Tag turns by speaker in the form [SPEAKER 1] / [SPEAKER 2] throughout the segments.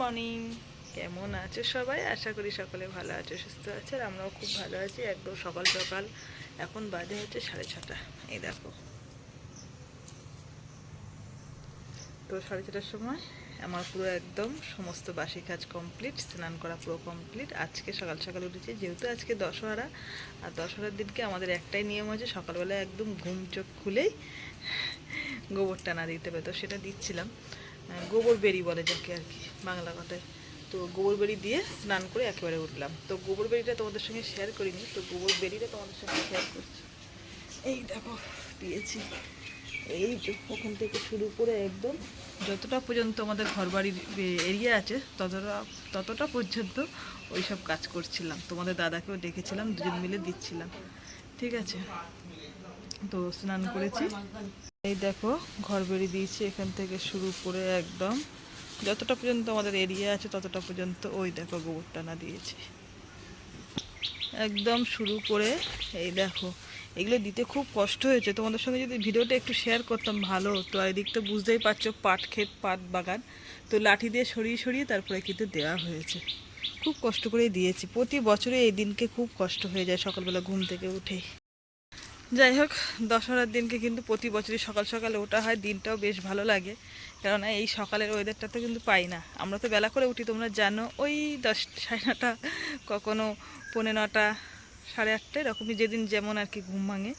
[SPEAKER 1] Morning. কেমন আছো সবাই? আশা করি সকলে ভালো আছো, সুস্থ আছে, আর আমরাও খুব ভালো আছি। একদম সকাল সকাল, এখন বাজে হচ্ছে সাড়ে ছটা। এই দেখো। তো সাড়ে ছটার সময় আমার পুরো একদম সমস্ত বাসি কাজ কমপ্লিট স্নান করা পুরো কমপ্লিট আজকে সকাল সকাল উঠেছি, যেহেতু আজকে দশহরা, আর দশহরার দিনকে আমাদের একটাই নিয়ম আছে, সকালবেলা একদম ঘুম চোখ খুলেই গোবর টানা দিতে হবে। তো সেটা দিচ্ছিলাম। গোবর বেরি বলে যাকে আর কি। বাংলা কথায় তো গোবর বেরি দিয়ে স্নান করে একেবারে উঠলাম। তো গোবর বেরিটা তোমাদের সঙ্গে শেয়ার করিনি, তো গোবর বেরিটা তোমাদের সঙ্গে শেয়ার করছি। এই দেখো দিয়েছি এই ওখান থেকে শুরু করে একদম যতটা পর্যন্ত আমাদের ঘরবাড়ির এরিয়া আছে, ততটা ততটা পর্যন্ত ওই সব কাজ করছিলাম। তোমাদের দাদাকেও ডেকেছিলাম, দুজন মিলে দিচ্ছিলাম। ঠিক আছে? তো স্নান করেছি। এই দেখো ঘর বেরিয়ে দিয়েছি এখান থেকে শুরু করে একদম যতটা পর্যন্ত আমাদের এরিয়া আছে, ততটা পর্যন্ত ওই দেখো গোবর টানা দিয়েছি। একদম শুরু করে, এই দেখো, এগুলো দিতে খুব কষ্ট হয়েছে। তোমাদের সঙ্গে যদি ভিডিওটা একটু শেয়ার করতাম, ভালো তো এদিক তো বুঝতেই পারছ, পাট ক্ষেত, পাট বাগান। তো লাঠি দিয়ে সরিয়ে সরিয়ে তারপরে কিন্তু দেওয়া হয়েছে। খুব কষ্ট করে দিয়েছি। প্রতি বছরে এই দিনকে খুব কষ্ট হয়ে যায় সকালবেলা ঘুম থেকে উঠেই যাই হোক, দশহরার দিনকে কিন্তু প্রতি বছরই সকাল সকালে ওটা হয়, দিনটাও বেশ ভালো লাগে। কেননা এই সকালের ওয়েদারটা তো কিন্তু পাই না। আমরা তো বেলা করে উঠি, তোমরা জানো, ওই দশ, সাড়ে নটা, কখনো পৌনে নটা, সাড়ে আটটা, এরকমই যেদিন যেমন আর কি ঘুম ভাঙে।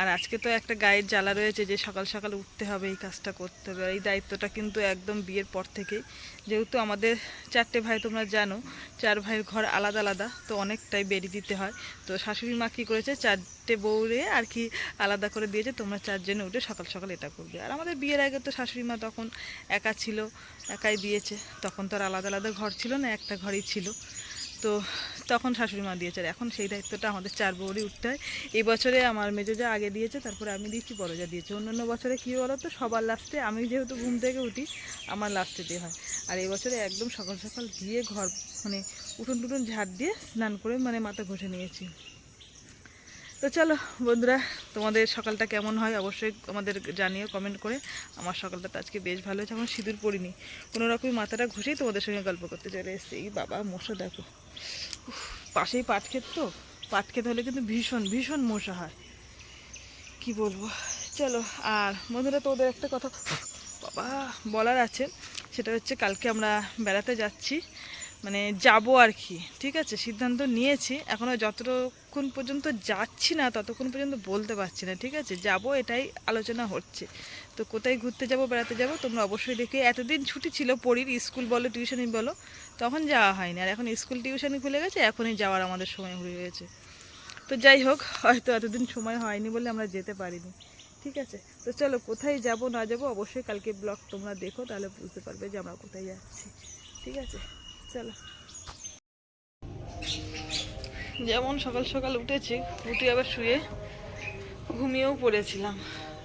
[SPEAKER 1] আর আজকে তো একটা গায়ের জ্বালা রয়েছে যে সকাল সকাল উঠতে হবে, এই কাজটা করতে হবে। এই দায়িত্বটা কিন্তু একদম বিয়ের পর থেকেই। যেহেতু আমাদের চারটে ভাই তোমরা জানো, চার ভাইয়ের ঘর আলাদা আলাদা, তো অনেকটাই বেরি দিতে হয়। তো শাশুড়ি মা কী করেছে, চারটে বউরে আর কি আলাদা করে দিয়েছে, তোমরা চারজনে উঠে সকাল সকাল এটা করবে। আর আমাদের বিয়ের আগে তো শাশুড়ি মা তখন একা ছিল, একাই দিয়েছে। তখন তো আর আলাদা আলাদা ঘর ছিল না, একটা ঘরই ছিল। তো তখন শাশুড়ি মা দিয়েছে আর এখন সেই দায়িত্বটা আমাদের চার বউরই উঠতে হয়। এই বছরে আমার মেজো যা আগে দিয়েছে, তারপরে আমি দিয়েছি বড় যা দিয়েছে। অন্য বছরে কী বলো তো, সবার লাস্টে আমি যেহেতু ঘুম থেকে উঠি, আমার লাস্টে দিয়ে হয়। আর এই বছরে একদম সকাল সকাল গিয়ে ঘর মানে উঠুন টুটুন ঝাড় দিয়ে স্নান করে মানে মাথা ঘষে নিয়েছি। তো চলো বন্ধুরা, তোমাদের সকালটা কেমন হয় অবশ্যই আমাদের জানিও কমেন্ট করে। আমার সকালটা তো আজকে বেশ ভালো হয়েছে আমার সিঁদুর পড়িনি। কোনো রকমই মাথাটা ঘষেই তোমাদের সঙ্গে গল্প করতে চলে এসেছি। এই বাবা মশা, দেখো। পাশেই পাট ক্ষেত তো? পাট ক্ষেত হলে কিন্তু ভীষণ ভীষণ মশা হয়। কি বলব? চলো, আর বন্ধুরা তোদের একটা কথা বাবা বলার আছে। সেটা হচ্ছে, কালকে আমরা বেড়াতে যাচ্ছি। মানে যাব আর কি। ঠিক আছে, সিদ্ধান্ত নিয়েছি। এখনও যতক্ষণ পর্যন্ত যাচ্ছি না, ততক্ষণ পর্যন্ত বলতে পারছি না, ঠিক আছে? যাব, এটাই আলোচনা হচ্ছে। তো কোথায় ঘুরতে যাব, বেড়াতে যাব, তোমরা অবশ্যই দেখে, এতদিন ছুটি ছিল পড়ির স্কুল বলো টিউশনি বলো, তখন যাওয়া হয়নি। আর এখন স্কুল টিউশনি খুলে গেছে, এখনই যাওয়ার আমাদের সময় হয়ে গেছে। তো যাই হোক, হয়তো এতদিন সময় হয়নি বলে আমরা যেতে পারিনি। ঠিক আছে? তো চলো, কোথায় যাব, না যাব, অবশ্যই কালকে ব্লগ তোমরা দেখো, তাহলে বুঝতে পারবে যে আমরা কোথায় যাচ্ছি। ঠিক আছে? চলো। যেমন সকাল সকাল উঠেছি উঠে আবার শুয়ে ঘুমিয়েও পড়েছিলাম।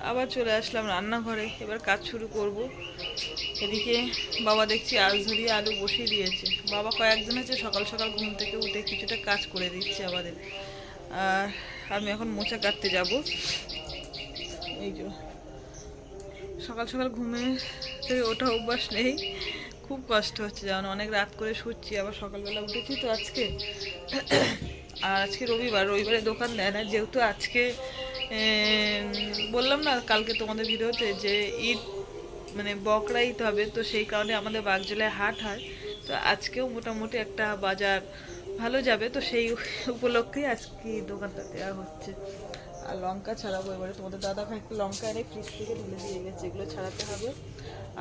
[SPEAKER 1] আবার চলে আসলাম রান্নাঘরে, এবার কাজ শুরু করব। এদিকে বাবা দেখছি আজ ধরিয়ে আলু বসিয়ে দিয়েছে। বাবা কয়েকদিন হচ্ছে সকাল সকাল ঘুম থেকে উঠে কিছুটা কাজ করে দিচ্ছে আমাদের। আর আমি এখন মোচা কাটতে যাব। এই যে, সকাল সকাল ঘুমে ওঠা অভ্যাস নেই। খুব কষ্ট হচ্ছে যেমন অনেক রাত করে শুচ্ছি, আবার সকালবেলা উঠেছি তো আজকে। আর আজকে রবিবার, রবিবারে দোকান দেয় না, যেহেতু আজকে বললাম না কালকে তোমাদের ভিডিওতে যে ঈদ মানে বকরা ঈদ হবে, তো সেই কারণে আমাদের বাগজলায় হাট হয়। তো আজকেও মোটামুটি একটা বাজার ভালো যাবে, তো সেই উপলক্ষেই আজকে দোকানটা দেওয়া হচ্ছে। আর লঙ্কা ছাড়াবো এবারে। তোমাদের দাদা ভাই একটু লঙ্কা এনে ফ্রিজ থেকে ঢেলে দিয়ে গেছে, এগুলো ছাড়াতে হবে।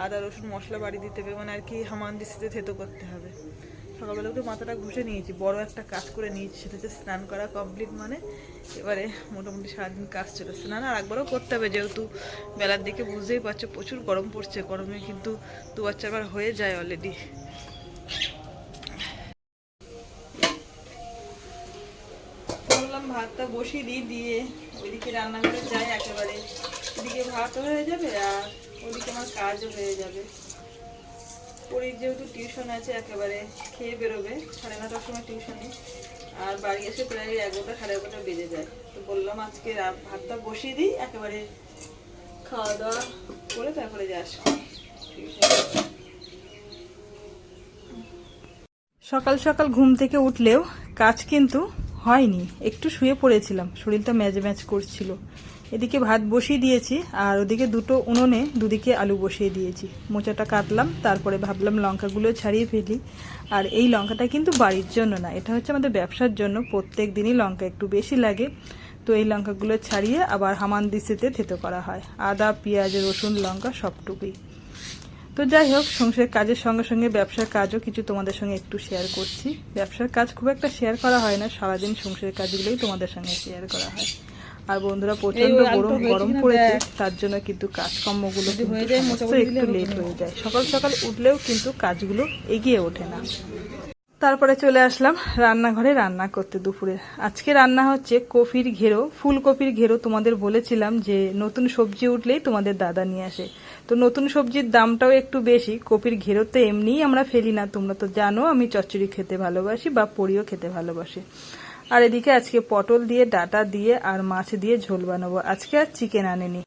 [SPEAKER 1] আদা, রসুন, মশলা বাড়ি দিতে হবে মানে আর কি হামান দিস্তিতে থেতো করতে হবে। সকালবেলা উঠে মাথাটা ঘুষে নিয়েছি, বড় একটা কাজ করে নিয়েছি, সেটা হচ্ছে স্নান করা কমপ্লিট মানে এবারে মোটামুটি সারাদিন কাজ ছিল। স্নান আর একবারও করতে হবে, যেহেতু বেলার দিকে বুঝতেই পারছ প্রচুর গরম পড়ছে, গরমে কিন্তু দুবার চারবার হয়ে যায় অলরেডি ভাতটা বসিয়ে দিই দিয়ে ওইদিকে রান্নাঘরে যাই একেবারে। এদিকে ভাতও হয়ে যাবে আর ওদিকে আমার কাজও হয়ে যাবে। পরীর যেহেতু টিউশন আছে একেবারে খেয়ে বেরোবে, সাড়ে নটার সময় টিউশনে। আর বাড়ি এসে প্রায় এগারোটা, সাড়ে এগারোটা বেজে যায়। তো বললাম আজকে ভাতটা বসিয়ে দিই, একেবারে খাওয়া দাওয়া করে তারপরে যাস সকাল সকাল ঘুম থেকে উঠলেও কাজ কিন্তু হয়নি, একটু শুয়ে পড়েছিলাম, শরীরটা ম্যাজ ম্যাচ করছিল। এদিকে ভাত বসিয়ে দিয়েছি, আর ওদিকে দুটো উনুনে দুদিকে আলু বসিয়ে দিয়েছি। মোচাটা কাটলাম, তারপরে ভাবলাম লঙ্কাগুলো ছাড়িয়ে ফেলি। আর এই লঙ্কাটা কিন্তু বাড়ির জন্য না, এটা হচ্ছে আমাদের ব্যবসার জন্য, প্রত্যেক দিনই লঙ্কা একটু বেশি লাগে। তো এই লঙ্কাগুলো ছাড়িয়ে আবার হামান দিসেতে থেতো করা হয়, আদা, পেঁয়াজ, রসুন, লঙ্কা সবটুকুই। তো যাই হোক সংসারের কাজের সঙ্গে সঙ্গে ব্যবসার কাজও কিছু তোমাদের সঙ্গে একটু শেয়ার করছি। ব্যবসার কাজ খুব একটা শেয়ার করা হয় না সারাদিন সংসারের কাজগুলোই তোমাদের সঙ্গে শেয়ার করা হয়। আর বন্ধুরা প্রচণ্ড গরম গরম পড়েছে তার জন্য কিন্তু কাজকর্মগুলো সমস্ত একটু লেট হয়ে যায়। সকাল সকাল উঠলেও কিন্তু কাজগুলো এগিয়ে ওঠে না। তারপরে চলে আসলাম রান্নাঘরে রান্না করতে দুপুরে। আজকে রান্না হচ্ছে কফির ঘেরো ফুলকপির ঘেরো তোমাদের বলেছিলাম যে নতুন সবজি উঠলেই তোমাদের দাদা নিয়ে আসে। তো নতুন সবজির দামটাও একটু বেশি, কপির ঘেরো তো এমনিই আমরা ফেলি না। তোমরা তো জানো, আমি চচ্চড়ি খেতে ভালোবাসি বা পরিও খেতে ভালোবাসি। আর এদিকে আজকে পটল দিয়ে, ডাটা দিয়ে আর মাছ দিয়ে ঝোল বানাবো। আজকে আর চিকেন আনেনি।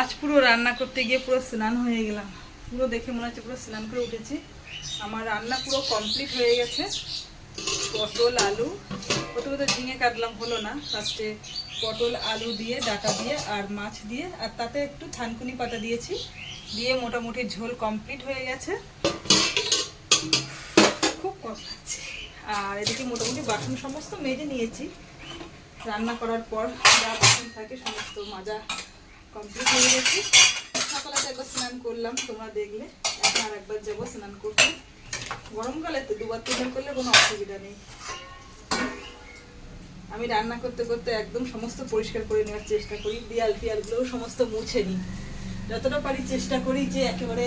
[SPEAKER 1] আজ পুরো রান্না করতে গিয়ে পুরো স্নান হয়ে গেলাম। পুরো দেখে মনে হচ্ছে পুরো স্নান করে উঠেছি। আমার রান্না পুরো কমপ্লিট হয়ে গেছে। পটল, আলু। প্রথমে তো ঝিঙে কাটলাম, হলো না। ফার্স্টে পটল, আলু দিয়ে, ডাটা দিয়ে আর মাছ দিয়ে। আর তাতে একটু থানকুনি পাতা দিয়েছি। দিয়ে মোটামুটি ঝোল কমপ্লিট হয়ে গেছে। খুব কম আছে। আর এদিকে মোটামুটি বাসন সমস্ত মেজে নিয়েছি। রান্না করার পর যা বাসন থাকে সমস্ত মাজা কমপ্লিট হয়ে গেছে। সকালে একবার স্নান করলাম, তোমরা দেখলে। এখন আর একবার যাব স্নান করতে। গরমকালে তো দুবার তিনবার করলে কোনো অসুবিধা নেই। আমি রান্না করতে করতে একদম সমস্ত পরিষ্কার করে নেওয়ার চেষ্টা করি, দেয়াল ফিয়ালগুলোও সমস্ত মুছে নিই। যতটা পারি চেষ্টা করি যে একেবারে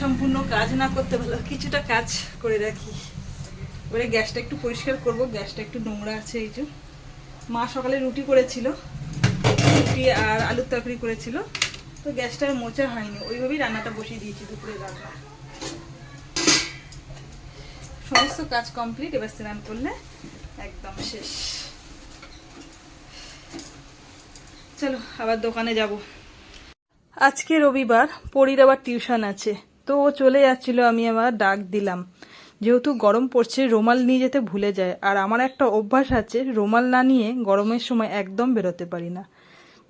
[SPEAKER 1] সম্পূর্ণ কাজ না করতে ভালো কিছুটা কাজ করে রাখি। এবারে গ্যাসটা একটু পরিষ্কার করব, গ্যাসটা একটু নোংরা আছে এই যে। মা সকালে রুটি করেছিল, রুটি আর আলুর তরকারি করেছিল, তো গ্যাসটা মোচা হয়নি। ওইভাবেই রান্নাটা বসিয়ে দিয়েছি দুপুরে রান্না। সমস্ত কাজ কমপ্লিট এবার স্নান করলে একদম শেষ। চলো, আবার দোকানে যাব। আজকে রবিবার, পরির আবার টিউশন আছে। তো ও চলে যাচ্ছিল, আমি আবার ডাক দিলাম। যেহেতু গরম পড়ছে, রুমাল নিয়ে যেতে ভুলে যায়। আর আমার একটা অভ্যাস আছে, রুমাল না নিয়ে গরমের সময় একদম বেরোতে পারি না।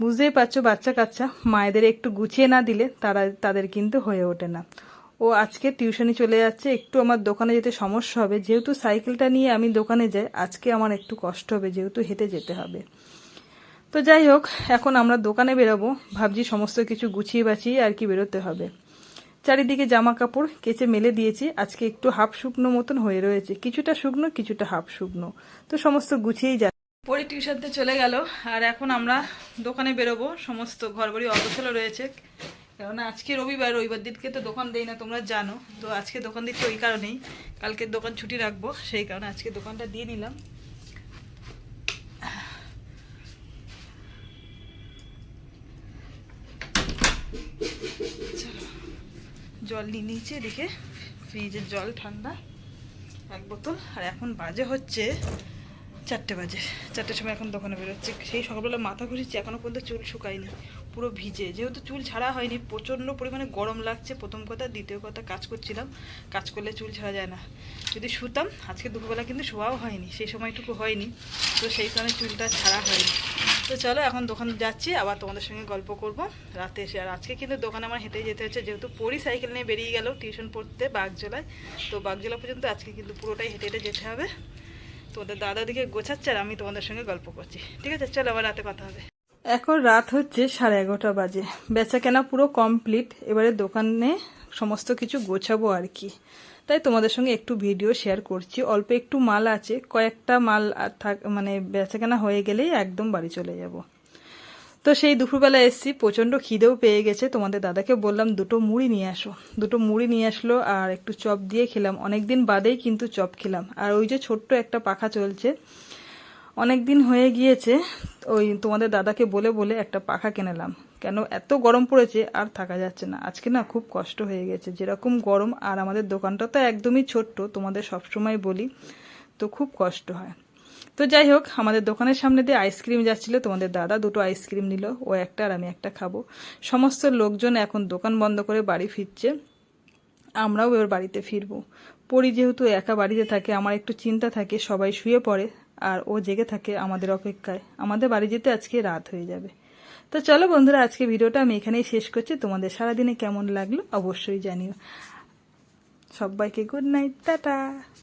[SPEAKER 1] বুঝতেই পারছ বাচ্চা কাচ্চা মায়েদের একটু গুছিয়ে না দিলে তারা, তাদের কিন্তু হয়ে ওঠে না। ও আজকে টিউশনে চলে যাচ্ছে, একটু আমার দোকানে যেতে সমস্যা হবে। যেহেতু সাইকেলটা নিয়ে আমি দোকানে যাই, আজকে আমার একটু কষ্ট হবে, যেহেতু হেঁটে যেতে হবে। তো যাই হোক, এখন আমরা দোকানে বেরোবো। ভাবছি সমস্ত কিছু গুছিয়ে বাছিয়ে আর কি বেরোতে হবে। চারিদিকে জামা কাপড় কেচে মেলে দিয়েছি। আজকে একটু হাফ শুকনো মতন হয়ে রয়েছে। কিছুটা শুকনো, কিছুটা হাফ শুকনো। তো সমস্ত গুছিয়েই যা পরে টিউশনতে চলে গেল। আর এখন আমরা দোকানে বেরোবো। সমস্ত ঘরবাড়ি অগোছালো রয়েছে। কেননা আজকে রবিবার রবিবার দিনকে তো দোকান দেই না, তোমরা জানো। তো আজকে দোকান দিচ্ছে ওই কারণেই কালকে দোকান ছুটি রাখব, সেই কারণে আজকে দোকানটা দিয়ে নিলাম। জল নিয়ে নিয়েছি এদিকে ফ্রিজের জল ঠান্ডা, এক বোতল, আর এখন বাজে হচ্ছে চারটে বাজে। চারটের সময় এখন দোকানে বেরোচ্ছে, সেই সকালবেলা মাথা ঘুরেছি এখনও পর্যন্ত চুল শুকায়নি। পুরো ভিজে। যেহেতু চুল ছাড়া হয়নি, প্রচণ্ড পরিমাণে গরম লাগছে। প্রথম কথা, দ্বিতীয় কথা, কাজ করছিলাম। কাজ করলে চুল ছাড়া যায় না। যদি শুতাম, আজকে দুপুরবেলা কিন্তু শোয়াও হয়নি। সেই সময়টুকু হয়নি। তো সেই কারণে চুলটা ছাড়া হয়নি। তো চলো, এখন দোকান যাচ্ছি। আবার তোমাদের সঙ্গে গল্প করব। রাতে এসে আর আজকে কিন্তু দোকানে আমার হেঁটে যেতে হচ্ছে। যেহেতু পরি সাইকেল নিয়ে বেরিয়ে গেল টিউশন পড়তে বাগজোলায়। তো বাগজোলা পর্যন্ত আজকে কিন্তু পুরোটাই হেঁটে হেঁটে যেতে হবে। তোমাদের দাদা দিকে গোছাচ্ছে আর আমি তোমাদের সঙ্গে গল্প করছি। ঠিক আছে, চলো আবার রাতে কথা হবে। এখন রাত হচ্ছে সাড়ে এগারোটা বাজে। বেচা কেনা পুরো কমপ্লিট এবারে দোকানে সমস্ত কিছু গোছাবো আর কি। তাই তোমাদের সঙ্গে একটু ভিডিও শেয়ার করছি। অল্প একটু মাল আছে। কয়েকটা মাল থাক মানে বেচাকেনা হয়ে গেলেই একদম বাড়ি চলে যাব। তো সেই দুপুরবেলা এসছি। প্রচণ্ড খিদেও পেয়ে গেছে। তোমাদের দাদাকে বললাম, দুটো মুড়ি নিয়ে আসো। দুটো মুড়ি নিয়ে আসলো আর একটু চপ দিয়ে খেলাম। অনেক দিন বাদেই কিন্তু চপ খেলাম। আর ওই যে ছোট্ট একটা পাখা চলছে অনেক দিন হয়ে গিয়েছে, ওই তোমাদের দাদাকে বলে বলে একটা পাখা কিনেলাম। কেন এত গরম পড়েছে, আর থাকা যাচ্ছে না। আজকে না খুব কষ্ট হয়ে গেছে। যেরকম গরম, আর আমাদের দোকানটা তো একদমই ছোট্ট, তোমাদের সবসময় বলি, তো খুব কষ্ট হয়। তো যাই হোক, আমাদের দোকানের সামনে দিয়ে আইসক্রিম যাচ্ছিল, তোমাদের দাদা দুটো আইসক্রিম নিল, ও একটা আর আমি একটা খাব। সমস্ত লোকজন এখন দোকান বন্ধ করে বাড়ি ফিরছে, আমরাও এবার বাড়িতে ফিরবো। পরি যেহেতু একা বাড়িতে থাকে, আমার একটু চিন্তা থাকে, সবাই শুয়ে পড়ে আর ও জেগে থাকে আমাদের অপেক্ষায়। আমাদের বাড়ি যেতে আজকে রাত হয়ে যাবে। তো চলো বন্ধুরা, আজকে ভিডিওটা আমি এখানেই শেষ করছি। তোমাদের সারাদিনে কেমন লাগল অবশ্যই জানিও। সবাইকে গুড নাইট টাটা।